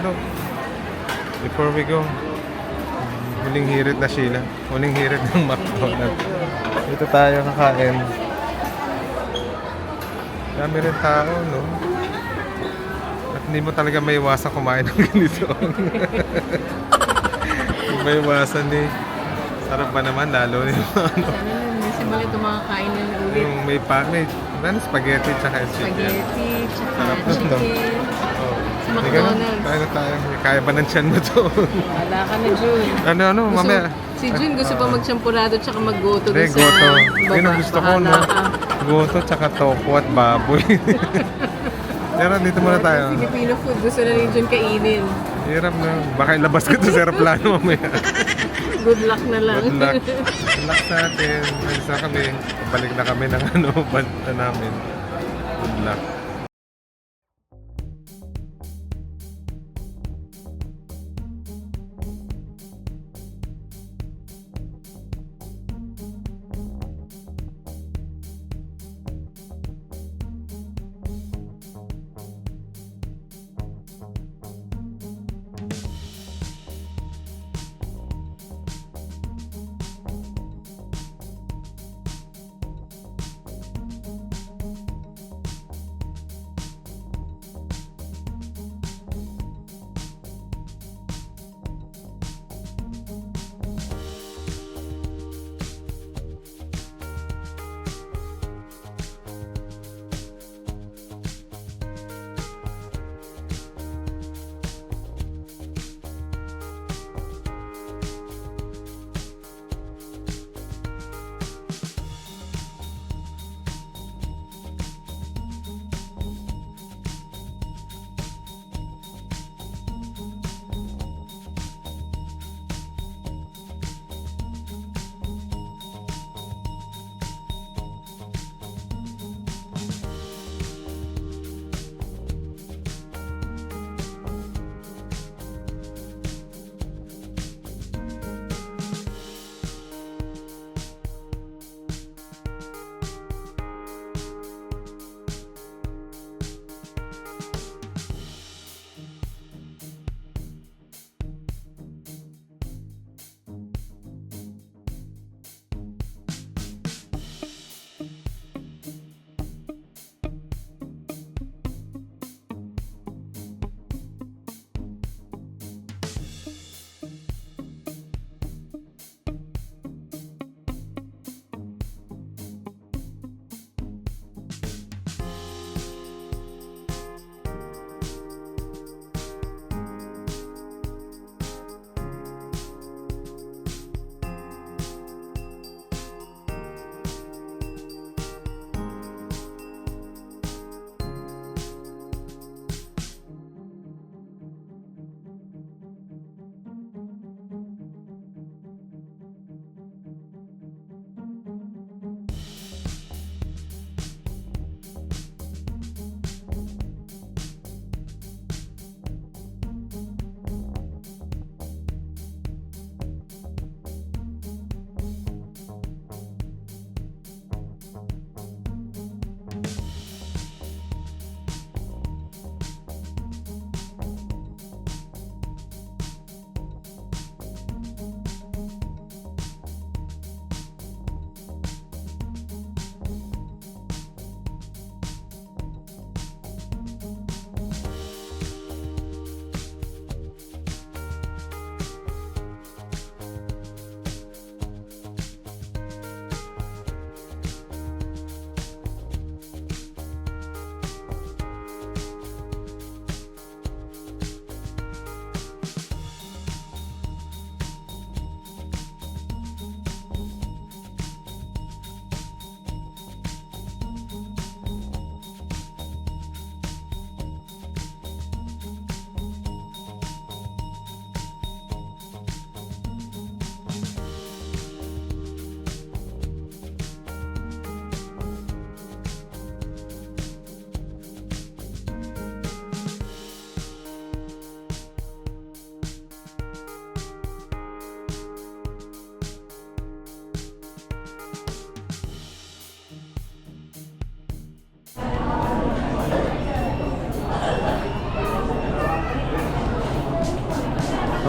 McDo. Before we go. Huling hirit na Sheila. Huling hirit ng McDonald's. Dito tayo kakain. Dami rin tao, no? At hindi mo talaga may iwasan kumain ng ganito. May iwasan eh. Sarap ba naman, lalo yung ano, simula ito makakain na ulit. yung may pa, may ano, spaghetti tsaka chicken. Spaghetti, tsaka no? McDonald's. Kaya na tayo. Kaya ba ng tiyan mo to? Wala ka na, Jun. ano, ano, Gusto, mamaya. si Jun gusto pa magsampurado tsaka maggoto Hindi, doon sa goto. baba. Yun ang gusto ko, Bahala no? ka. Goto tsaka tofu at baboy. Pero dito muna tayo. Filipino food, gusto na ni Jun kainin. Hirap na. Baka ilabas ko to sa aeroplano mamaya. Good luck na lang. Good luck. Good luck sa atin. Alis na kami. Balik na kami ng ano, banta namin. Good luck.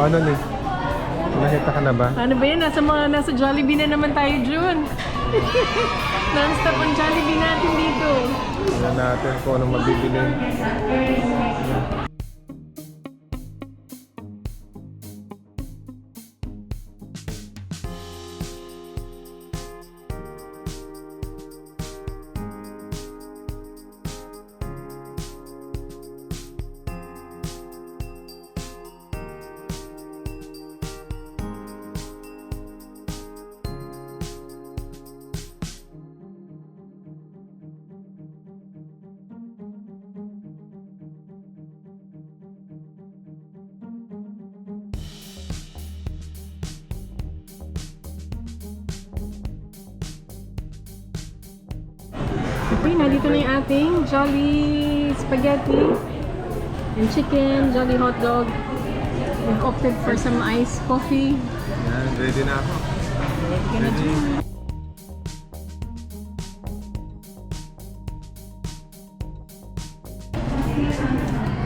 Ano ni? Nakita ka na ba? Ano ba yan? Nasa, mga, nasa Jollibee na naman tayo, Jun. Non-stop ang Jollibee natin dito. Tingnan natin kung anong mabibili. Okay, nandito na yung ating Jolly Spaghetti and chicken, Jolly hot dog. We've opted for some iced coffee. Yan, ready na ako. Ready ka na, Jun.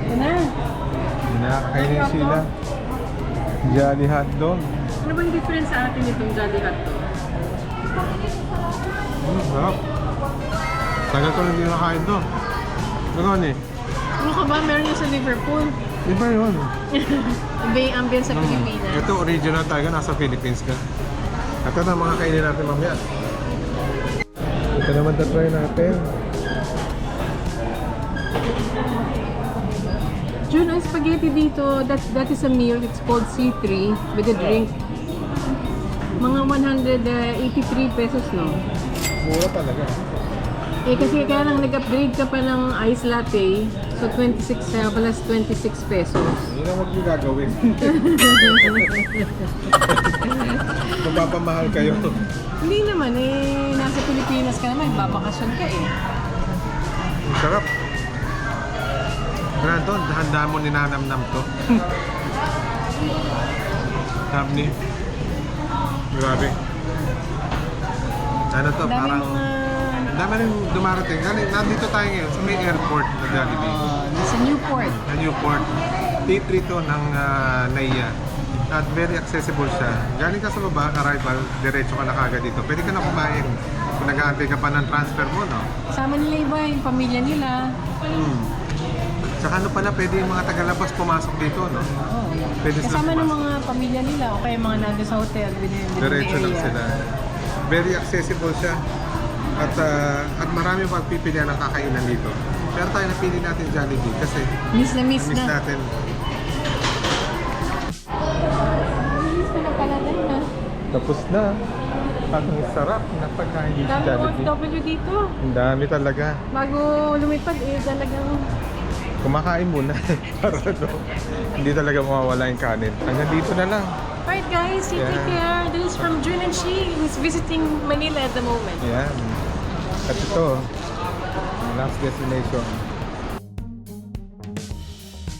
Ito na. Nakakainin sila. Jolly hotdog. Ano ba yung difference sa atin itong Jolly hot dog? Mm, sarap. Tagal ko na hindi nakain to. Ano ni? Ano ka ba? Meron yung sa Liverpool. Iba yun. Iba yung ambience sa Pilipinas. Ito original talaga, nasa Philippines ka. Ito na mga kainin natin mamaya. Ito naman tatry natin. Jun, ang spaghetti dito, that, that is a meal. It's called C3 with a drink. Mga 183 pesos, no? Mura talaga. Eh, kasi kaya lang nag-upgrade ka pa ng ice latte. So, 26 uh, plus 26 pesos. Hindi na huwag yung gagawin. Mapapamahal kayo. Hindi naman, eh, nasa Pilipinas ka naman, babakasyon ka eh. Ang sarap. Grado, handa mo ninanamnam to. Sabi ni. Grabe. Ano to, Ang parang... mga... Dami rin dumarating. Nandito tayo ngayon sa may airport na Jollibee. Uh, nasa Newport. Na Newport. T3 to ng uh, NAIA. At very accessible siya. Galing ka sa baba, arrival, diretso ka na kagad dito. Pwede ka na kumain. Kung nag-aantay ka pa ng transfer mo, no? Kasama nila iba, yung pamilya nila. Hmm. Tsaka ano pala, pwede yung mga tagalabas pumasok dito, no? Oh. Pwede Kasama ng mga pamilya nila o kaya mga nandun sa hotel within, Diretso lang sila. Very accessible siya. At ah, at marami pagpipilian ng kakainan dito. Pero tayo napili natin Jollibee kasi Miss na miss miss na. natin. Miss ko na pala na yun ah. Tapos na. Ang sarap na pagkain dito Dami Jollibee. OFW dito. Ang dami talaga. Bago lumipad eh, talagang Kumakain muna. Para no, hindi talaga mawawala yung kanin. Hanggang dito na lang. Alright guys, you take Yeah. care. This is from Jun and Shi, who's visiting Manila at the moment. Yan. At ito, last destination.